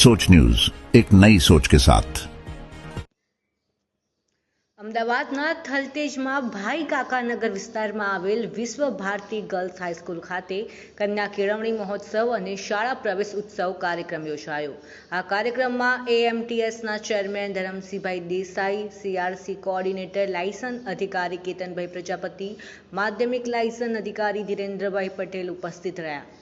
सोच न्यूज एक नई सोच के साथ અમદાવાદના થલતેજમાં ભાઈ કાકાનગર વિસ્તારમાં આવેલ વિશ્વ ભારતી ગર્લ્સ હાઈસ્કૂલ ખાતે કન્યા કેળવણી મહોત્સવ અને શાળા પ્રવેશ ઉત્સવ કાર્યક્રમ યોજાયો આ કાર્યક્રમમાં એએમટીએસના chairman Dharamsinhbhai Desai CRC coordinator liaison અધિકારી કેતનભાઈ પ્રજાપતિ માધ્યમિક લાયસન અધિકારી ધીરેન્દ્રભાઈ પટેલ ઉપસ્થિત રહ્યા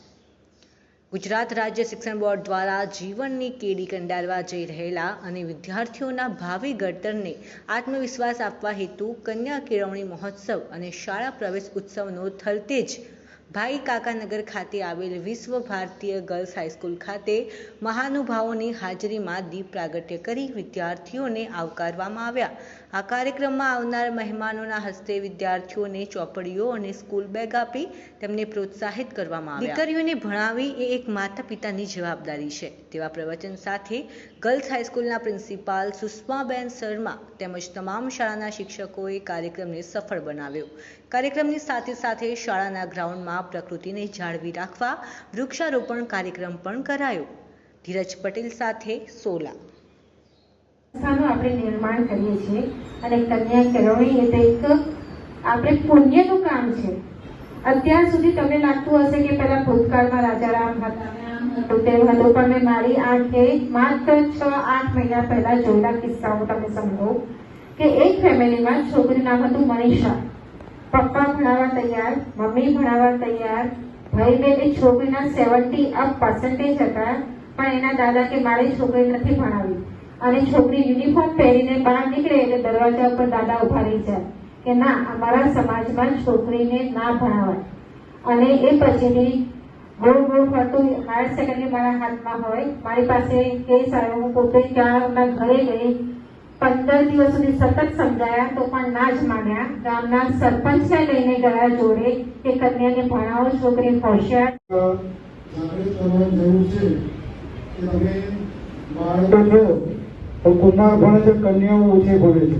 ગુજરાત રાજ્ય શિક્ષણ બોર્ડ દ્વારા જીવનની કેડી કંડારવા જઈ રહેલા અને વિદ્યાર્થીઓના ભાવિ ઘડતરને આત્મવિશ્વાસ આપવા હેતુ કન્યા કેળવણી મહોત્સવ અને શાળા પ્રવેશ ઉત્સવનો થલતેજ. ભાઈ કાકાનગર ખાતે આવેલ વિશ્વ ભારતીય ગર્લ્સ હાઈસ્કૂલ ખાતે મહાનુભાવોની હાજરીમાં દીપ પ્રાગટ્ય કરી વિદ્યાર્થીઓને આવકારવામાં આવ્યા. આ કાર્યક્રમમાં આવનાર મહેમાનોના હસ્તે વિદ્યાર્થીઓને ચોપડીઓ અને સ્કૂલ બેગ આપી તેમને પ્રોત્સાહિત કરવામાં આવ્યા. દીકરીઓને ભણાવી એ એક માતા પિતાની જવાબદારી છે. તેવા પ્રવચન સાથે ગર્લ્સ હાઈસ્કૂલના પ્રિન્સિપાલ સુષ્માબેન શર્મા તેમજ તમામ શાળાના શિક્ષકોએ કાર્યક્રમને સફળ બનાવ્યો. કાર્યક્રમની સાથે સાથે શાળાના ગ્રાઉન્ડમાં પ્રકૃતિને જાળવી રાખવા વૃક્ષારોપણ કાર્યક્રમ પણ કરાયો. ધીરજ પટેલ સાથે સોલા. સંસ્થાનું આપણે નિર્માણ કરીએ છીએ. અને કન્યા કેળવણી એ એક, આપણે પુણ્યનું કામ છે. અત્યાર સુધી તમને લાગતું હશે કે પેલા ભૂતકાળમાં રાજારામ હતા, તેમ હતું પણ મેં મારી આંખે માત્ર છ, આઠ મહિના પહેલા જોયેલા કિસ્સાઓ તમને સમજો કે એક ફેમિલીમાં છોકરી નામ હતું મનીષા. પપ્પા ભણાવવા તૈયાર, મમ્મી ભણાવવા તૈયાર, ભાઈ બેન એ છોકરીના સેવન્ટી અપ પર્સન્ટેજ હતા, પણ એના દાદા કે મારી છોકરી નથી ભણાવી. અને છોકરી યુનિફોર્મ પહેરીને બહાર નીકળે એટલે દરવાજા ઉપર દાદા ઊભા રહી જાય કે ના, અમારા સમાજમાં છોકરીને ના ભણાવાય. અને એ પછીની ગોળ ગોળ ફરતું હાયર સેકન્ડરી મારા હાથમાં હોય. મારી પાસે કેસ આવ્યો. હું પોતે ત્યાં ઘરે ગઈ. પંદર દિવસ સુધી સતત સમજાયા તો પણ ના જ માન્યા. ગામના સરપંચને લઈને ગયા જોડે કે કન્યાને ભણાવો, છોકરી હોશિયાર. જરૂર છે તમે બાળકો કુમાર ભણે છે કન્યાઓ ઓછી ભણે છે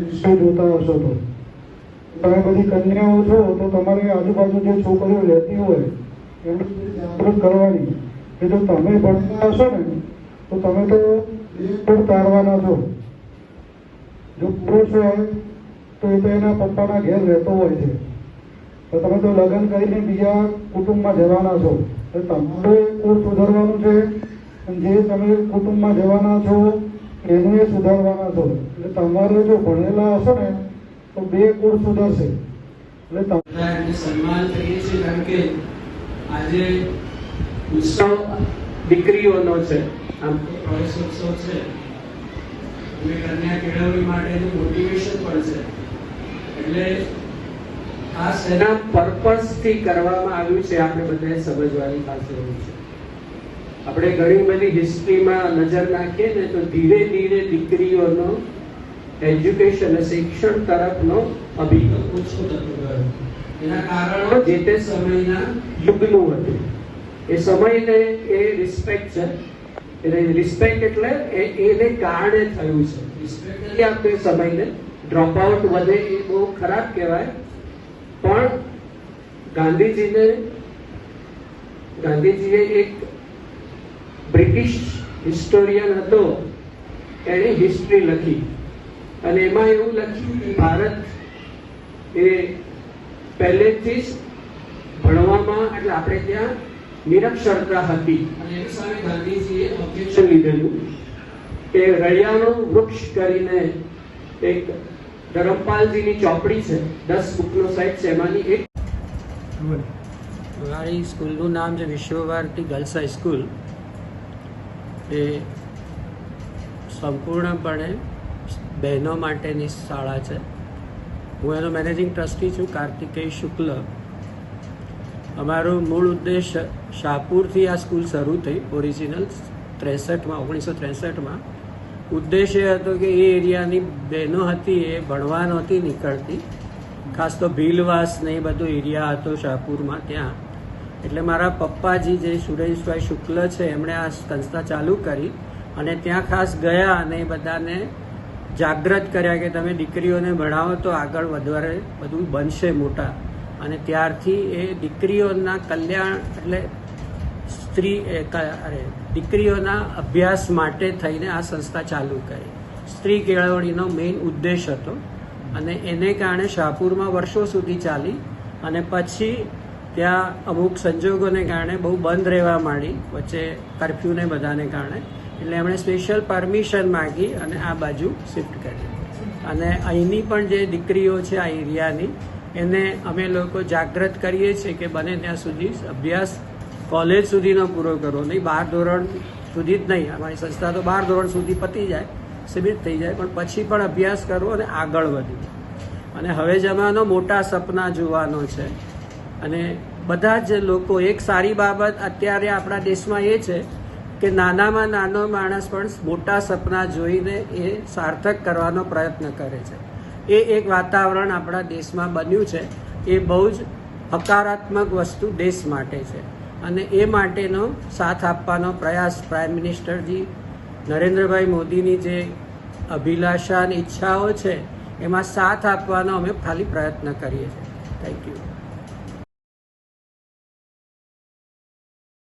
રિસ્ટો જોતા હશો તો. તમે બધી કન્યાઓ છો તો તમારી આજુબાજુ જે છોકરીઓ રહેતી હોય એમની કરવાની કે જો તમે ભણતા હશો ને, તો તમે તો પણ તારવાના છો. જો પુરુષ હોય, તો એ તો એના પપ્પાના ઘેર રહેતો હોય છે. તો તમે તો લગ્ન કરીને બીજા કુટુંબમાં જવાના છો. તો તમારે કુળ સુધારવાનું છે? જે તમે કુટુંબમાં જવાના છો એને સુધારવાના છો, એટલે તમારે જો ભણેલા હશો ને, તો બે કુળ સુધરશે. એટલે સન્માન કરીએ છીએ, કારણ કે આજે ઉત્સવ દીકરીઓનો છે. આમ પ્રવેશ ઉત્સવ છે. અને કન્યા કેળવણી માટેનું મોટિવેશન પણ છે. એટલે આ સેના પર્પઝથી કરવામાં આવ્યું છે, આપણે બધાએ સમજવાની પાસે છે. આપણે ઘણી બધી હિસ્ટ્રીમાં નજર નાખીએ ને તો ધીરે ધીરે દીકરીઓનો એજ્યુકેશન શિક્ષણ તરફનો અભિગમ ઓછો થતો ગયો. એના કારણો જે તે સમયના યુગનું હતું. એ સમયને એ રિસ્પેક્ટ છે. એટલે રિસ્પેક્ટ એટલે એ- એને કારણે થયું છે. રિસ્પેક્ટ એ સમયને ડ્રોપ આઉટ વધે એ બહુ ખરાબ કહેવાય. પણ ગાંધીજીને ગાંધીજીએ એક બ્રિટિશ હિસ્ટોરિયન હતો એણે હિસ્ટ્રી લખી. અને એમાં એવું લખ્યું કે ભારત એ પહેલેથી જ ભણવામાં એટલે આપણે ત્યાં નિરક્ષરતા હતી. અને એની સામે ગાંધીજીએ ઓબ્જેક્શન લીધેલું? કે રળિયાનું વૃક્ષ કરીને એક ધરમપાલજીની ચોપડી છે દસ બુકનો સાઇટ છે એમાંની એક. મારી સ્કૂલનું નામ છે વિશ્વભારતી ગર્લ્સ હાઈસ્કૂલ એ સંપૂર્ણપણે બહેનો માટેની શાળા છે. હું એનો મેનેજિંગ ટ્રસ્ટી છું, કાર્તિકેય શુક્લ. અમારો મૂળ ઉદ્દેશ શાહપુરથી આ સ્કૂલ શરૂ થઈ, ઓરિજિનલ ત્રેસઠમાં, ઓગણીસો ત્રેસઠમાં. ઉદ્દેશ એ હતો કે એ એરિયાની બહેનો હતી, એ ભણવા નહોતી નીકળતી. ખાસ તો ભીલવાસ ને એ બધો એરિયા હતો શાહપુરમાં ત્યાં. એટલે મારા પપ્પાજી જે સુરેશભાઈ શુક્લ છે, એમણે આ સંસ્થા ચાલુ કરી અને ત્યાં ખાસ ગયા અને એ બધાને જાગૃત કર્યા કે તમે દીકરીઓને ભણાવો તો આગળ વધારે બધું બનશે મોટા. અને ત્યારથી એ દીકરીઓના કલ્યાણ એટલે સ્ત્રી અરે, દીકરીઓના અભ્યાસ માટે થઈને આ સંસ્થા ચાલુ કરી. સ્ત્રી કેળવણીનો મેઇન ઉદ્દેશ હતો અને એને કારણે શાહપુરમાં વર્ષો સુધી ચાલી અને પછી ત્યાં અમુક સંજોગોને કારણે બહુ બંધ રહેવા માંડી, વચ્ચે કરફ્યુને બધાને કારણે. એટલે એમણે સ્પેશિયલ પરમિશન માગી અને આ બાજુ શિફ્ટ કરી. અને અહીંની પણ જે દીકરીઓ છે આ એરિયાની, એને અમે લોકો જાગૃત કરીએ છીએ કે બને ત્યાં સુધી અભ્યાસ કોલેજ સુધીનો પૂરો કરવો નહીં, બાર ધોરણ સુધી જ નહીં. અમારી સંસ્થા તો બાર ધોરણ સુધી પતી જાય, સીમિત થઈ જાય, પણ પછી પણ અભ્યાસ કરવો અને આગળ વધવું અને હવે જમાનો મોટા સપના જોવાનો છે. અને બધા જ લોકો, એક સારી બાબત અત્યારે આપણા દેશમાં એ છે કે નાનામાં નાનો માણસ પણ મોટા સપના જોઈને એ સાર્થક કરવાનો પ્રયત્ન કરે છે. એ એક વાતાવરણ આપણા દેશમાં બન્યું છે. એ બહુ જ હકારાત્મક વસ્તુ દેશ માટે છે. અને એ માટેનો સાથ આપવાનો પ્રયાસ પ્રાઇમ મિનિસ્ટરજી નરેન્દ્રભાઈ મોદીની જે અભિલાષા અને ઈચ્છાઓ છે, એમાં સાથ આપવાનો અમે ખાલી પ્રયત્ન કરીએ છીએ. Thank you